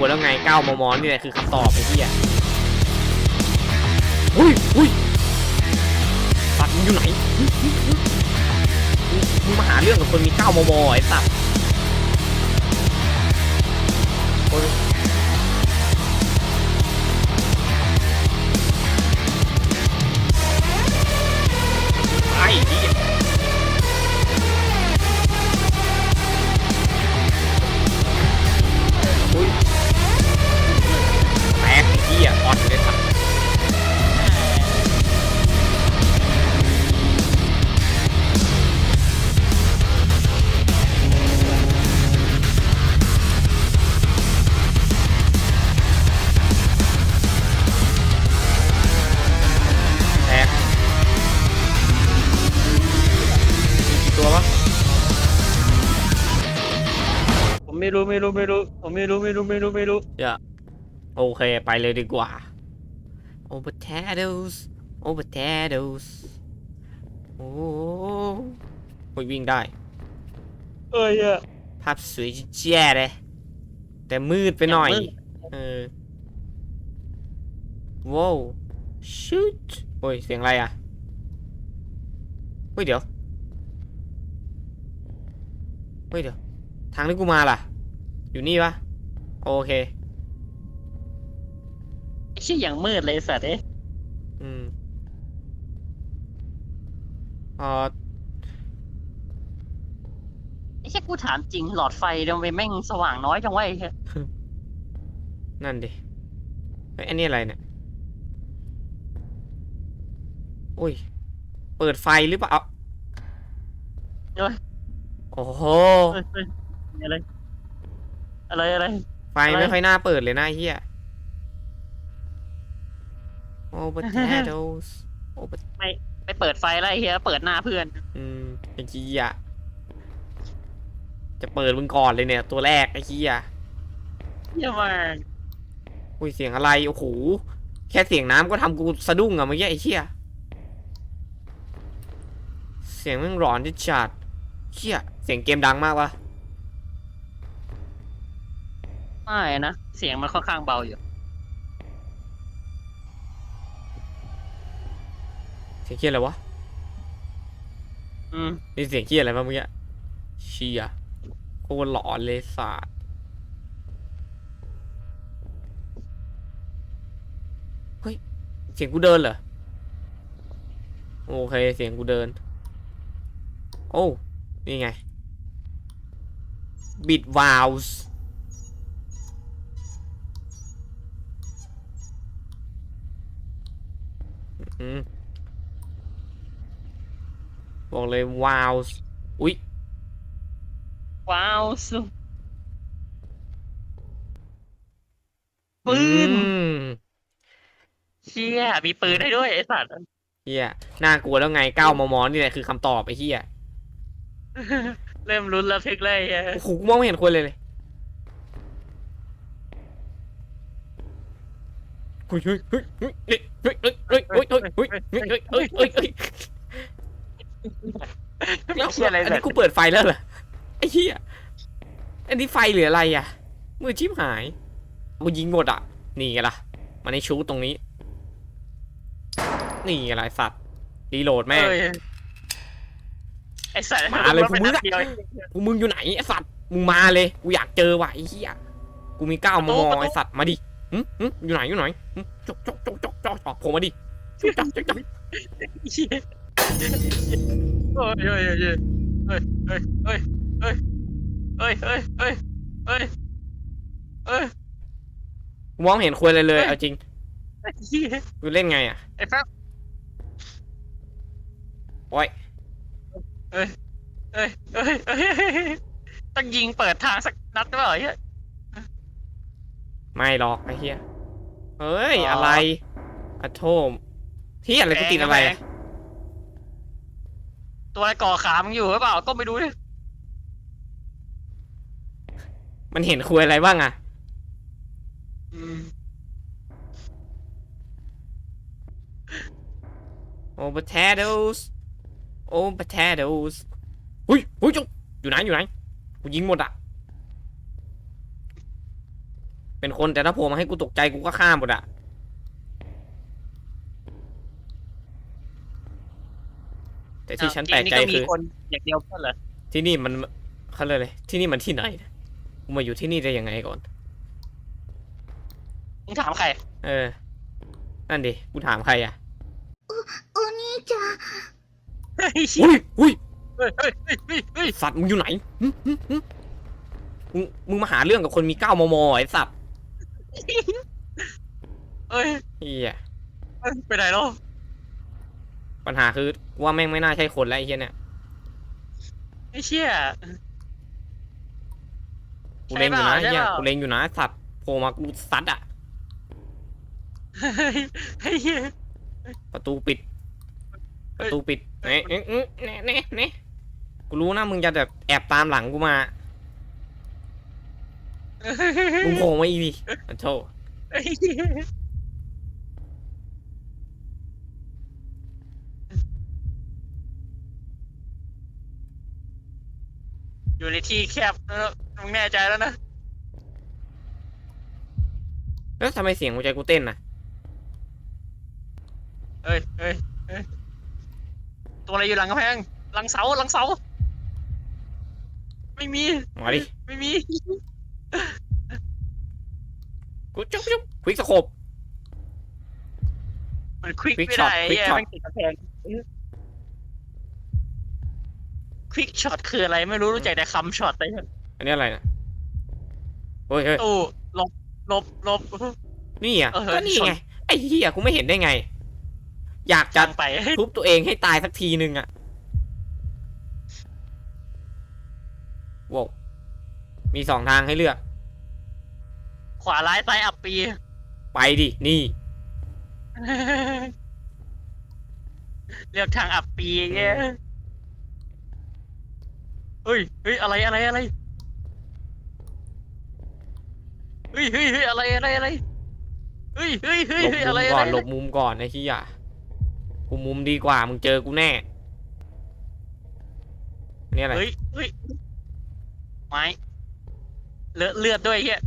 ลัวแล้วไงก้าวมอมอนี่แหละคือคำตอบไอ้เหี้ยอุ้ยอุ้ยสัตว์มึงอยู่ไหนมึงมึงมึงมึงมาหาเรื่องกับคนมีก้าวมอมอไอ้สัตว์ รู้ไม่รู้ไม่รู้ผมไม่รู้ไม่รู้ไม่รู้ไม่รู้โอเคไปเลยดีกว่า โอ้ potatoes โอ้ potatoes โอ้โหโอ้ยวิ่งได้ เอ้ยอะภาพสวยแย่เลยแต่มืดไปหน่อย เออว้าว shoot โอ้ย เสียงอะไรอะเฮ้ยเดี๋ยวเฮ้ยเดี๋ยว ทางที่กูมาล่ะ อยู่นี่ปะโอเคไอ้เชี่ยอย่างมืดเลยไอ้สัตว์เอ๊ะอืมเอ่อไอ้เชี่ยกูถามจริงหลอดไฟทำไมแม่งสว่างน้อยจังวะไอ้เหี้ยนั่นดิเฮ้ยอันนี้อะไรเนี่ยอุ้ย เปิดไฟหรือเปล่าเอ้ยโอ้โหเอ้ยเอ้ยอะไร อะไรอะไร ไฟไม่ค่อยน่าเปิดเลยนะไอ้เฮียโอ้ potatoes โอ้ pot- ไปเปิดไฟแล้วไอ้เหี้ยเปิดหน้าเพื่อน อืมไอ้เฮียจะเปิดมึงก่อนเลยเนี่ย ตัวแรกไอ้เฮียเหี้ยมากอุ้ยเสียงอะไร โอ้โห แค่เสียงน้ำก็ทำกูสะดุ้งอะเมื่อกี้ไอ้เฮียเสียงแม่งร้อนที่จัดเฮียเสียงเกมดังมากวะ ไม่นะ เสียงมันค่อนข้างเบาอยู่ เสียงเคียอะไรวะอืมนี่เสียงเคียอะไรบ้างเมื่อกี้เชียโคตรหลอนเลยสาดเฮ้ย เสียงกูเดินเหรอ โอเค เสียงกูเดิน โอ้ นี่ไง บิดวาลส์อืม บอกเลยวาลส์อุ๊ย ว้าวสุปืนอืมเชี่ยมีปืนได้ด้วยไอ้สัตว์ เฮียน่ากลัวแล้วไงเก้ามมนี่แหละคือคำตอบไอ้เฮียเริ่มลุ้นระทึกเลยไอ้เหี้ยโอ้โหกูมองไม่เห็นคนเลยเลย เฮ้ยเฮ้ยเฮ้ยเฮ้ยเฮ้ยเฮ้ยเฮ้ยเฮ้ยเฮ้ยเฮ้ยเฮ้ยเฮ้ยเฮ้ยเฮ้ยเฮ้ยเฮ้ยแล้วเชี่ยอะไรอันนี้กูเปิดไฟแล้วเหรอไอ้เฮียอันนี้ไฟหรืออะไรอะมือชิบหายกูยิงหมดอะนี่ไงล่ะมันในชูตรงนี้ นี่ไงล่ะไอ้สัตว์รีโหลดแม่งเอ้ยไอ้สัตว์มาเลยมึงอะดเดียวกูมึงอยู่ไหนไอ้สัตว์มึงมาเลยกูอยากเจอว่ะไอ้เหี้ยกูมีก้าวมองไอ้สัตว์มาดิ อยู่ไหนอยู่ไหนหึจกจกจกจกจกจกผมมาดิจกจกจกจกเชี่ยโอ้ยโอ้ยโอ้ยเฮ้ยเฮ้ยเฮ้ยเฮ้ยเฮ้ยเฮ้ยเฮ้ยเฮ้ยเฮ้ยกูมองไม่เห็นควรเลยเลยเอาจริงไอ้เชี่ยกูเล่นไงอะไอ้แป๊บโอ้ยเฮ้ยเฮ้ยเฮ้ยต้องยิงเปิดทางสักนัดหรือเปล่าไอ้เหี้ย ไม่หรอกไอ้เหี้ยเฮ้ยอ๋อออะไรอะโทมที่อะไรกูติดอะไรอะตัวอะไรก่อขามึงอยู่หรือเปล่าก็ไม่รู้ดิมันเห็นควรอะไรบ้างอะอืมโอ้ potatoes โอ้ potatoes หุ้ยหุ้ยจุ๊บอยู่ไหนอยู่ไหนกูยิงหมดอะ เป็นคนแต่ถ้าโผล่มาให้กูตกใจกูก็ฆ่าหมดอะแต่ที่ฉันแปลกใจคือ คนอยางเดียวเหรอที่นี่มันเขาเลยเลยที่นี่มันที่ไหนกูมาอยู่ที่นี่ได้ยังไงก่อน มึงถามใคร เออ นั่นดิ กูถามใครอะโอนี่จ้าเฮ้ยอุ้ยอุ้ยเฮ้ยเฮ้ยเฮ้ยสัตว์มึงอยู่ไหนมึงมึงมาหาเรื่องกับคนมีเก้ามอมอไอ้สัตว เฮ้ยเฮียไปไหนแล้วปัญหาคือกูว่าแม่งไม่น่าใช่คนแล้วไอ้เฮียเนี่ยไอ้เชี่ย กูเล็งอยู่นะใช่ไอ้เปล่าเฮียใช่เปล่า กูเล็งอยู่นะสัตว์โผล่มากูซัดอะ เฮ้ยเฮ้ยเฮ้ยประตูปิดเฮ้ประยตูปิดเน่เน่เน่เน่เน่เน่กูรู้นะมึงจะแบบแอบตามหลังกูมา มึงโผล่มาอีดิอะโธ่เฮ้ยอยู่ในที่แคบแล้วมึงแน่ใจแล้วนะแล้วทำไมเสียงหัวใจกูเต้นน่ะเฮ้ยเฮ้ยเฮ้ยตัวอะไรอยู่หลังกำแพง หลังเสา หลังเสา ไม่มี มาดิ ไม่มี กูจุ๊บจุ๊บควิกสโคปมันควิก Quick ไม่ shot ได้ quick แย่ shot มันติดกำแพงควิกช็อตคืออะไรไม่รู้รู้จักแต่คำช็อตไปอันนี้อะไรนะเฮ้ยเฮ้ยตู้หลบหลบหลบ นี่อะเออก็นี่ชนไงไอ้เหี้ยกูไม่เห็นได้ไง อยากจะจังไป ทุบตัวเองให้ตายสักทีนึงอะว้าว มีสองทางให้เลือก ขวาร้ายซ้ายอับปี ไปดิ นี่ เลือกทางอับปีแย่เฮ้ยเฮ้ยอะไรอะไรอะไรเฮ้ยเฮ้ยเฮ้ยอะไรอะไรอะไรเฮ้ยเฮ้ยเฮ้ยหลบเฮ้ยมุอะไรมอะก่ไรอนหลบมุมก่อนไอ้ที่อะกูมุมดีกว่ามึงเจอกูแน่นี่อะไร เฮ้ยเฮ้ยไม้ เลอะเลือดด้วยเฮีย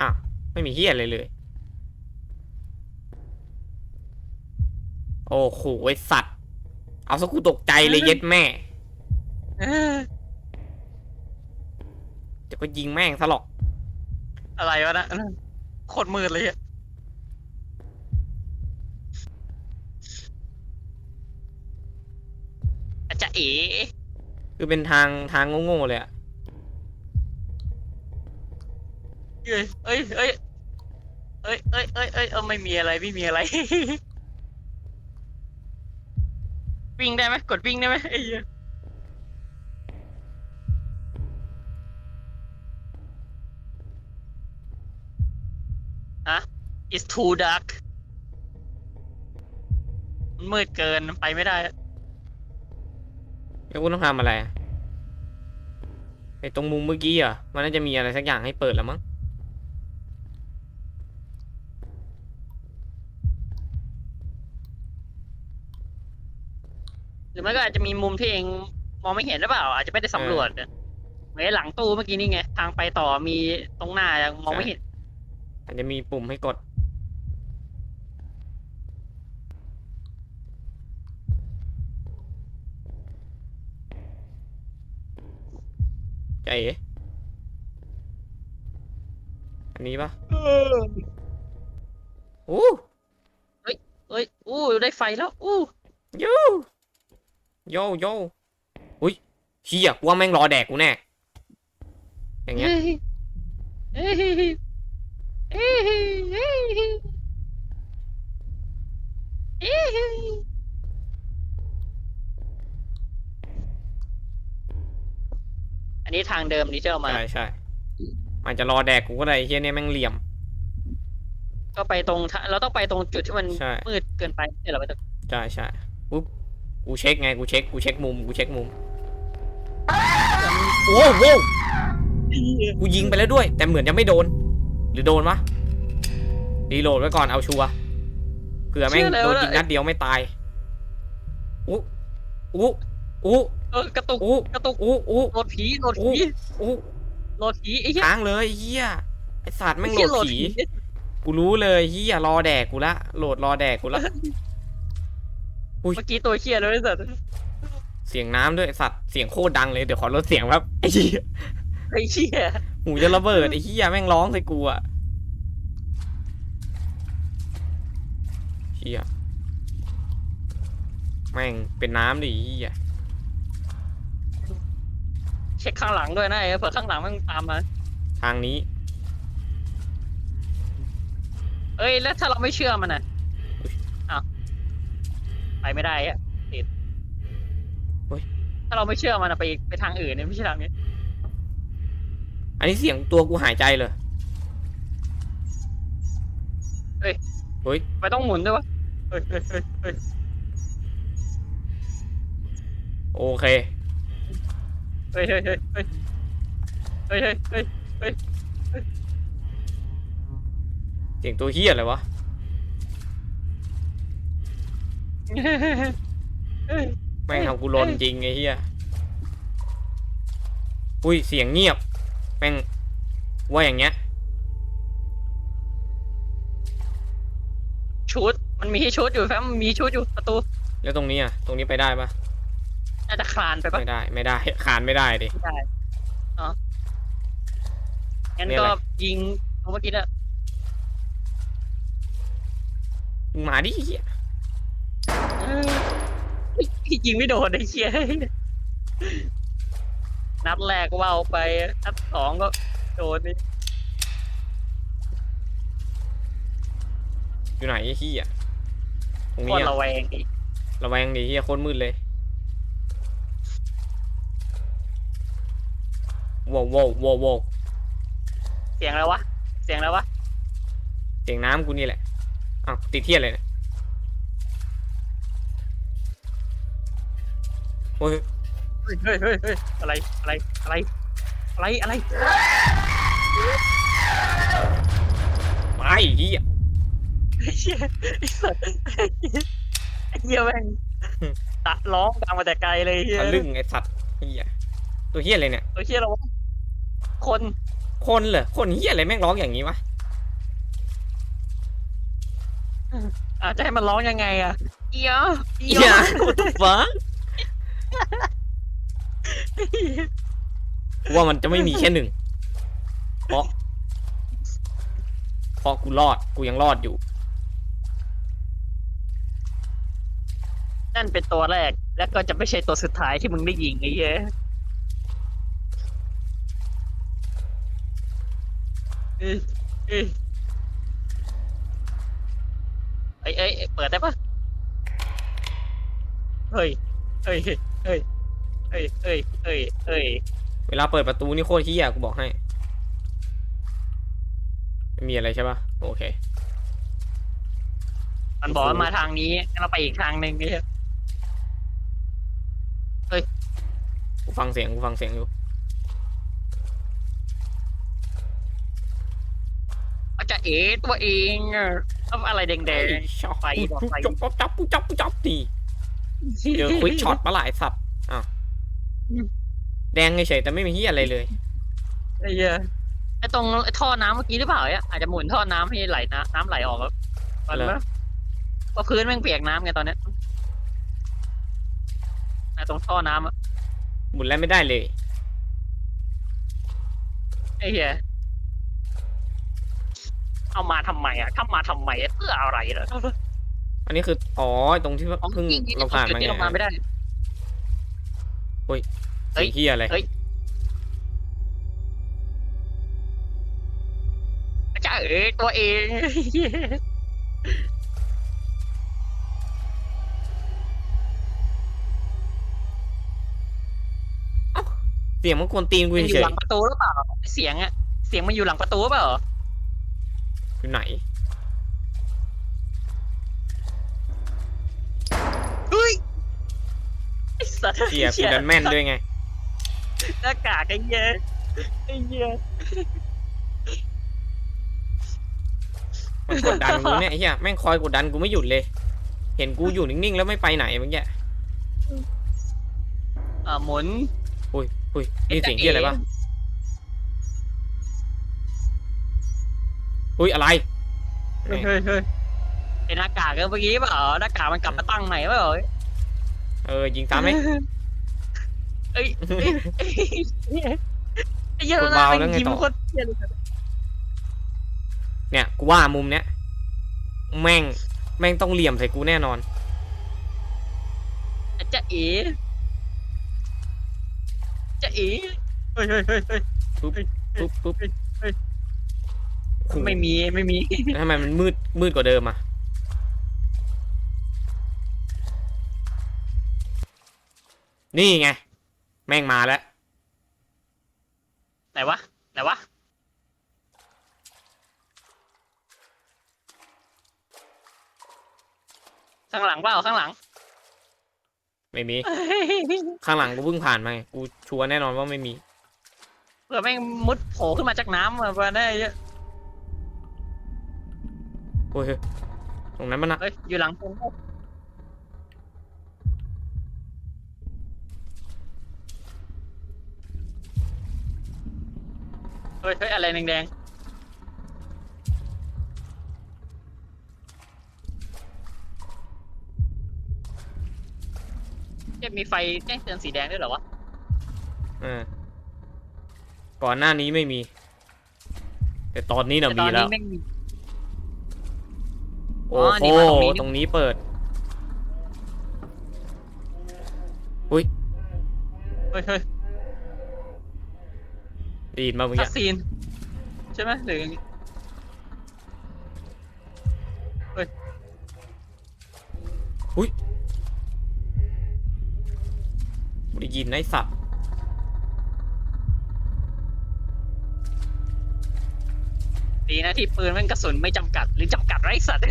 อ้าวไม่มีเหี้ยอะไรเลย โอ้โหไอสัตว์ เอาซะกูตกใจเลยเย็ดแม่เออเดี๋ยวก็ยิงแม่งซะหรอก อะไรวะนะโคตรมืดเลยอะอาจจะเอ๋ คือเป็นทางทางโง่ๆเลยอะเอ้ยเอ้ยเอ้ยเอ้ยเอ้ยเอ้ยเอ้ยเออไม่มีอะไรไม่มีอะไร วิ่งได้ไหมกดวิ่งได้ไหมไอ้เหี้ยฮะ it's too dark มันมืดเกินไปไม่ได้อะ แล้วกูต้องทำอะไรอะไอตรงมุมเมื่อกี้อะมันน่าจะมีอะไรสักอย่างให้เปิดแล้วมั้งหรือไม่ก็อาจจะมีมุมที่เองมองไม่เห็นหรือเปล่า อาจจะไม่ได้สำรวจอะเหมือนหลังตู้เมื่อกี้นี่ไง ทางไปต่อมีตรงหน้ายังมองไม่เห็น อาจจะมีปุ่มให้กด ใจเอ๋อันนี้ปะโอ้เอ้ย อู้ ได้ไฟแล้ว อู้โยโยโยอุ้ยเฮียกูว่าแม่งรอแดกกูแน่ อย่างเงี้ยเฮ้ยเฮ้ยเฮ้ยเฮ้ยเฮ้ยเฮ้ยเฮ้ยอั นนี้ทางเดิมนี่ที่เรามา ใช่ใช่มันจะรอแดกกูก็ได้ไอ้เฮียเนี่ยแม่งเหลี่ยม ก็ไปตรงทะเราต้องไปตรงจุดที่มันใช่ มืดเกินไปเดี๋ยวเราไปตรงใช่ใช่ปุ๊บกูเช็คไงกูเช็คกูเช็คมุมกูเช็คมุมโอ้โหกูยิงไปแล้วด้วย แต่เหมือนจะไม่โดน หรือโดนวะรีโหลดไว้ก่อนเอาชัวร์เผื่อแม่งโดนยิงนัดเดียวไม่ตายอู้อู้อู้ เออกระตุกโอ้กระตุกโอ้โอ้โหลดผีโหลดผีโอ้โหลดผีไอ้เหี้ยค้างเลยเฮียไอสัตว์แม่งโหลไอ้ดเยผีกูรู้เลยเฮียรอแดกกูละโหลดรอแดกกูละอุ๊ยเมื่อกี้ตัวเคียเลยไอ้สัตว์เสียงน้ำด้วยไอ้สัตว์เสียงโคตรดังเลยเดี๋ยวขอลดเสียงครับไอ้เหี้ยไอ้เหี้ยหูจะระเบิดไอ้เหี้ยแม่งร้องใส่กูอะเหี้ยแม่งเป็นน้ำดิไอ้เหี้ย เช็คข้างหลังด้วยนะไอ้เผื่อข้างหลังมันตามมาทางนี้เอ้ยแล้วถ้าเราไม่เชื่อมันอะอ้าวไปไม่ได้อะติดเฮ้ย ถ้าเราไม่เชื่อมันอะไปไปทางอื่นเนี่ยไม่ใช่ทางนี้อันนี้เสียงตัวกูหายใจเลยไปต้องหมุนด้วยวะเฮ้ยเฮ้ยเฮ้ยเฮ้ยโอเค เฮ้ยเฮ้ยเฮ้ยเฮ้ยเฮ้ยเฮ้ยเฮ้ยเสียงตัวเหี้ยอะไรวะเฮ้ยแม่งทำกูรนจริงไอ้เหี้ยอุ้ยเสียงเงียบแม่งว่าอย่างเงี้ยชุดมันมีให้ชุดอยู่แฟมมันมีชุดอยู่ประตู แล้วตรงนี้อะ ตรงนี้ไปได้ปะ น่าจะคลานไปปะไม่ได้ไม่ได้คานไม่ได้ดิ ไม่ได้อ๋องั้นนี่ก็อะไร ยิงเอาเมื่อกี้น่ะมึงมาดิเหี้ยเออเฮ้ยยิงไม่โดนไอ้เชี่ยนัดแรกว่าวไปนัดสองก็โดนนี่อยู่ไหนไอ้เหี้ยตรงโคนี้ตรอะระแวงอีกระแวงดิเหี้ยโคตรมืดเลย ว้าวว้าวว้าวว้าวเสียงอะไรวะ เสียงอะไรวะ เสียงน้ำกูนี่แหละอ้าวติดเทียนเลยเนี่ยโอ้ยเฮ้ยเฮ้ยเฮ้ยเฮ้ยอะไร อะไร อะไร อะไร อะไรไปไอ้เหี้ยไอ้เชี่ยไอ้สัสไอ้เหี้ยแม่งตะร้องดังมาแต่ไกลเลยไอ้เหี้ยทะลึ่งไอ้สัตว์เหี้ยตัวเหี้ยอะไรเนี่ย ตัวเชี่ยเราวะ คนคนเหรอคนเหี้ยอะไรแม่งร้องอย่างนี้วะอาจจะให้มันร้องยังไงอะเอียเหี้ย what the fuck กูว่ามันจะไม่มีแค่หนึ่งเพราะเพราะกูรอดกูยังรอดอยู่ นั่นเป็นตัวแรก แล้วก็จะไม่ใช่ตัวสุดท้ายที่มึงได้ยิงไอ้เหี้ย เอ้ยเอ้ยเอ้ยเอ้ยเอ้ยเปิดได้ปะเฮ้ยเฮ้ยเฮ้ยเฮ้ยเฮ้ยเฮ้ยเฮ้ยเวลาเปิดประตูนี่โคตรเฮี้ยกูบอกให้ ไม่มีอะไรใช่ปะโอเค มันบอกว่ามาทางนี้งั้นเราไปอีกทางหนึ่งเนี่ยกูฟังเสียงกูฟังเสียงอยู่ อาจจะเอ๋ตัวเองอะเอาอะไรแดงไอ้ๆช็อตไฟบอกไฟจับจับจับจับจับดีเจอควิกช็อตมาหลายสัตว์อ้าวแดงเฉยๆแต่ไม่มีเฮี้ยอะไรเลยไอ้เหี้ยไอ้ตรงไอ้ท่อน้ำเมื่อกี้หรือเปล่าเนี่ยอาจจะหมุนท่อน้ำให้ไหลน้ำน้ำไหลออกแล้วตอนเหรนี้อเพราะพื้นแม่งเปียกน้ำไงตอนเนี้ยไอ้ตรงท่อน้ำอะหมุนแล้วไม่ได้เลยไอ้เหี้ย เอามาทำไมอะทำมาทำไมอะเพื่ออะไรเหรออันนี้คืออ๋อตรงที่ว่าของเพิ่งจริงๆเราผ่านมาที่ไงเรามาไม่ได้ เฮ้สียเฮี้ยอะไรเฮ้ยอาจารย์เอ๋ตัวเองเสียงมันกวนตีนกูมันอเฉยู่ยหลังประตูหรือเปล่า เสียงอะเสียงมันอยู่หลังประตูหรือเปล่าๆ อยู่ไหนเฮ้ยไอ้สัตว์เฮียกูดันแม่นด้วยไง หน้ากากไอ้เหี้ยไอ้เหี้ยมันกดดันกูเนี่ยไอ้เฮียแม่งคอยกดดันกูไม่หยุดเลย เห็นกูอยู่นิ่งๆ แล้วไม่ไปไหนเมื่อกี้อ่าหมุนอุ้ยอุ้ยนี่เสียงที่อะไรปะ อุ้ยอะไร เฮ้ยเฮ้ยเฮ้ยไอหน้ากากเมื่อกี้เปล่าหน้ากากมันกลับมาตั้งใหม่เปล่าเออยิงซ้ำไหมเอ้ยเอ้ยเอ้ยไอ้เหี้ยกดวาล์วแล้วไงต่อยิ้มโคตรเหี้ยเลยเนี่ยกูว่ามุมเนี้ยแม่งแม่งต้องเหลี่ยมใส่กูแน่นอนจะเอ๋จะเอ๋เฮ้ยเฮ้ยเฮ้ยเฮ้ยปุ๊บปุ๊บปุ๊บเฮ้ยโอ้โห ไม่มีไม่มีแล้วทำไมมันมืดมืดกว่าเดิมอะนี่ไง แม่งมาแล้ว ไหนวะไหนวะข้างหลังเปล่าข้างหลัง ไม่มี ข้างหลังกูเพิ่งผ่านมาไงกูชัวร์แน่นอนว่าไม่มี เผื่อแม่งมุดโผล่ขึ้นมาจากน้ำมาประได้เยอะ โอ้ยเฮ้ยตรงนั้นมันนะเฮ้ยอยู่หลังผมเฮ้ยเฮ้ยอะไรแดงๆจะมีไฟแจ้งเตือนสีแดงด้วยเหรอวะเออก่อนหน้านี้ไม่มี แต่ตอนนี้น่ะแต่ตมีอนแล้นี้ว แม่งมีโอ้อ๋อนี่โหมันตรงนี้นี่ตรงนี้เปิด อุ้ยเฮ้ยเฮ้ยได้ยินมาเมื่อคักี้ สซีน ใช่ไหมหรือยังไงไม่ได้ยินนะไอ้สัตว์ ดีนะที่ปืนม่งกระสุนไม่จำกัดหรือจำกัดไรสัตว์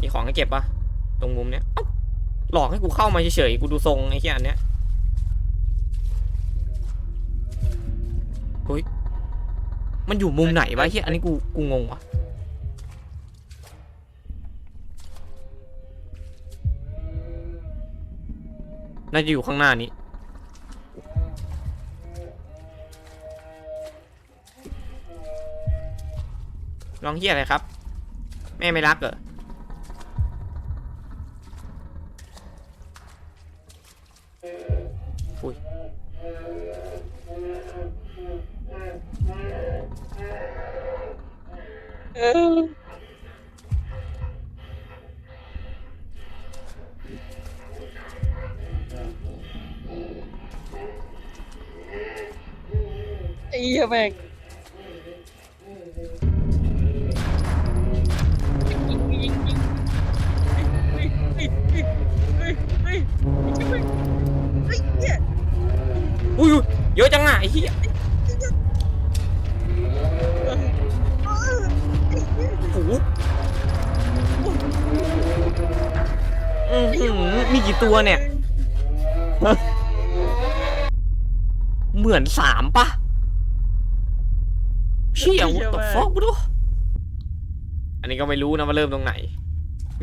มีของให้เก็บปะตรงมุมเนี้ยเอ้าหลอกให้กูเข้ามาเฉยๆกูดูทรงไอ้เหี้ยอันเนี้ยเฮ้ยมันอยู่มุมไหนวะเหี้ยอันนี้กูกูงงวะน่าจะอยู่ข้างหน้านี้ ลองเหี้ยอะไรครับ แม่ไม่รักเหรอไอ้เหี้ยแม่ง อะจังอะไอ้เหี้ยโอ้โหอื้อหือมีกี่ตัวเนี่ย เหมือนสามปะเชี่ย what the fuck ไม่รู้อันนี้ก็ไม่รู้นะว่าเริ่มตรงไหน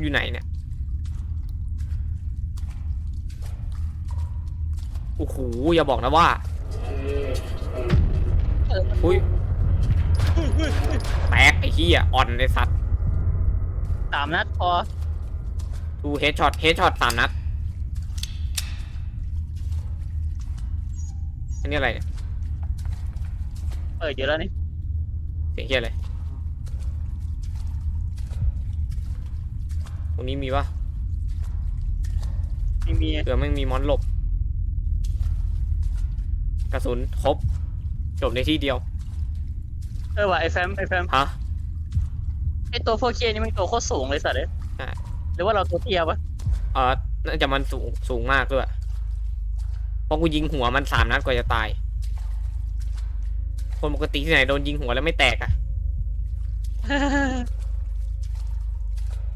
อยู่ไหนเนี่ย โอ้โห อย่าบอกนะว่า อุ้ยแตกไอ้เหี้ยอ่อนไอ้สัตว์สามนัดพอดูเฮดช็อตเฮดช็อตสามนัด อันนี้อะไรเนี่ยเปิดอยู่แล้วนี่เสียงเฮียอะไรตรงนี้มีปะไม่มีเผื่อแม่งมีมอนหลบ กระสุนครบ จบในที่เดียว เออว่ะไอ้แฟมไอ้แฟมฮะ ไอ้ตัวโฟเคนี่มันตัวโคตรสูงเลยสัตว์เลยใช่ หรือว่าเราตัวเตี้ยปะเออน่าจะมันสูงสูงมากด้วยเพราะกูยิงหัวมันสามนัดกว่าจะตาย คนปกติที่ไหนโดนยิงหัวแล้วไม่แตกอะ่ะ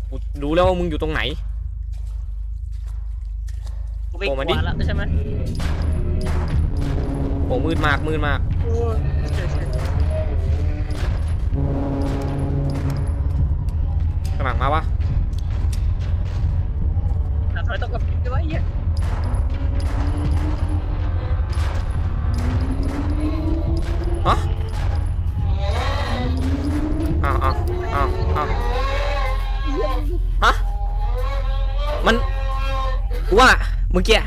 กูรู้แล้วว่ามึงอยู่ตรงไหน กูไม่โผล่กลัมาดิวแล้วใช่ไหม โอ้มืดมากมืดมาก โอ้ยเฉกำลังมาวะๆหาถอยตกกับพี่ด้ว้เหี้ยฮะอ้าวอ้าวอ้าวอ้าวฮะ มันว่าเมื่อกี้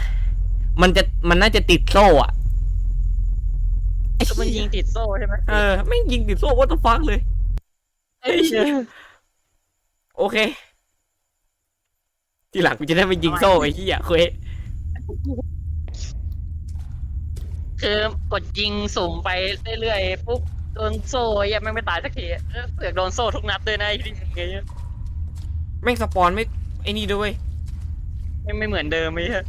มันจะมันน่าจะติดโซ่อะ ไอ้ก็มันเหี้ยิงติดโซ่ใช่ไหมเออไม่งยิงติดโซ่วัตฟังเลย ไอ้เหี้ยโอเค ทีหลังกูจะได้ไปยิงโซ่ไอ้เหี้ยเควสคือกดยิงสุ่มไปเรื่อยๆปุ๊บโดนโซ่ยังไม่งไม่ตายสักทีเออเสือกโดนโซ่ทุกนัดเลยนะไอ้ที่ไงเนี่ยแม่งสปอนไม่ไอ้นี่ด้วยเวยไม่ไม่เหมือนเดิมไอ้เหี้ย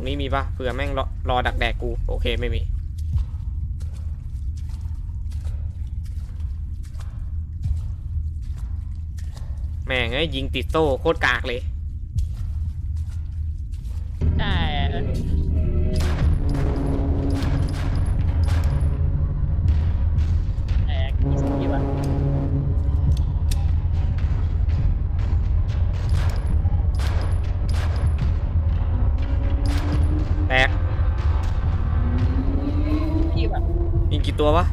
รงนี้มีปะเผื่อแม่งรอรอดักแดกกู โอเคไม่มีแม่งไอ้ยยิงติดโซ่โคตรกากเลย ใช่ ตัววะ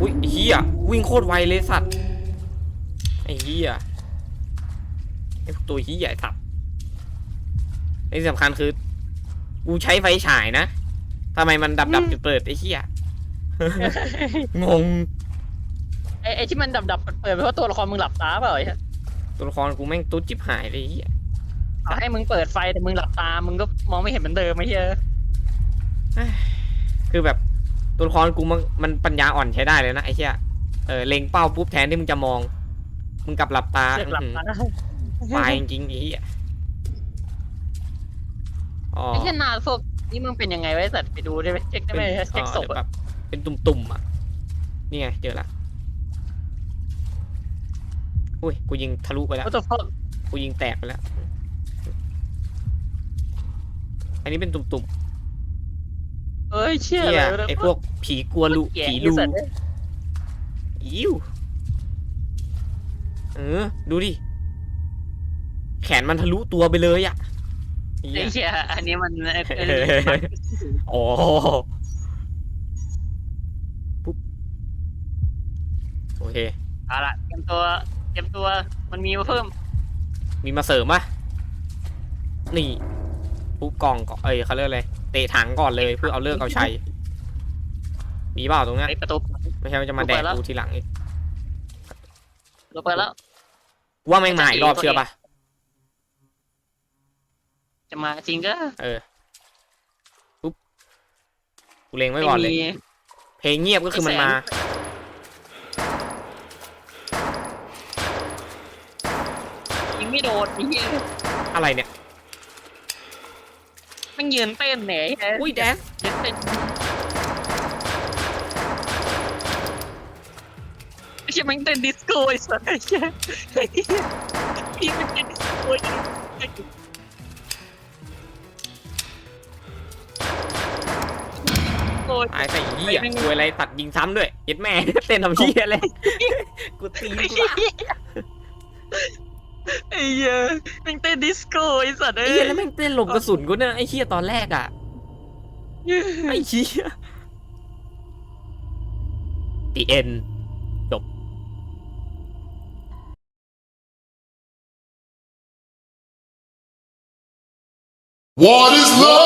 อุ้ยไอ้เฮียวิ่งโคตรไวเลยสัตว์ไอ้เฮียไอ้พวกตัวเฮียไอ้สัตว์ไอ้ที่สำคัญคือกูใช้ไฟฉายนะทำไมมันดับดับๆเปิดๆไอ้เฮียงงไอ้ไอ้ที่มันดับดับๆเปิดๆเพราะว่าตัวละครมึงหลับตาเปล่าไอ้เหี้ยตัวละครกูแม่งตุ๊ดจิบหายเลยไอ้เฮียเอาให้มึงเปิดไฟแต่มึงหลับตา มึงก็มองไม่เห็นเหมือนเดิมไอ้เหี้ยคือแบบ ตัวละครกูมันมันปัญญาอ่อนใช้ได้เลยนะไอ้เหี้ยเออเล็งเป้าปุ๊บแทนที่มึงจะมอง มึงกลับหลับตาเสือกหลับตาอื้อหือตายจริงๆไอ้เหี้ยอ๋อไอ้เหี้ยนาพวกนี่มึงเป็นยังไงไวะไอ้สัตว์ไปดูได้ไหมเช็คได้ไหมเป็นเช็คศพอ๋อเดี๋ยวแบอะบเป็นตุ่มๆอะนี่ไงเจอละอุ้ยกูยิงทะลุไปแล้วว่าตัวพวกกูยิงแตกไปแล้ว อันนี้เป็นตุ่ม เอ้ยๆเชี่ยเหี้ยเลยไอ้พวกผีกลัวลูแก่ผีไอ้ลูสัตว์เนี่ยอิ้วเออ ดูดิ แขนมันทะลุตัวไปเลยอะเหี้ไอ้ยเชี่ยอันนี้มันเอออ๋อปุ๊บโอเค เอาละเตรียมตัวเตรียมตัวมันมีมาเพิ่มมีมาเสริมปะนี่ปุ๊บกล่องก่อนเอ้ยเขาเรียกอะไร เตะถังก่อนเลยเพื่อเอาเลิกเอาชัยมีเปล่าตรงนั้นไอ้ประตู ไม่ใช่ว่าจะมาแดกกูทีหลังอีกเราเปิดแล้วกูว่าแม่งมาอีกรอบเชื่อปะจะมาจริงก็เออปุ๊บกูเล็งไว้ก่อนเลยม่มีเพลงเงียบก็คือมันมา ยิงไม่โดนไอ้เหี้ยอะไรเนี่ย มันยืนเต้นเนี่ยไอ้เหี้ยอุ้ยแดนยืนเต้นไอ้เชี่ยมันเต้นดิสโก้ไอ้สัสไอ้เชี่ยไอ้เหี้ยพี่มันเต้นดิสโก้อยู่โอ้ยตายใส่เหี้ยกูอะไรตัดยิงซ้ำด้วยเย็ดแม่เต้นทำเหี้ยอะไรกูตีน ไอ้กูเหี้ละยไอ้เหี้ยมันเต้นดิสโก้ไอ้สัสไอ้เอ้เหี้ยยแล้วแม่งเต้นหลบกระสุนกูเนี่ยไอ้เหี้ยตอนแรกอะไอ้เหี้ย The end จบ What is love?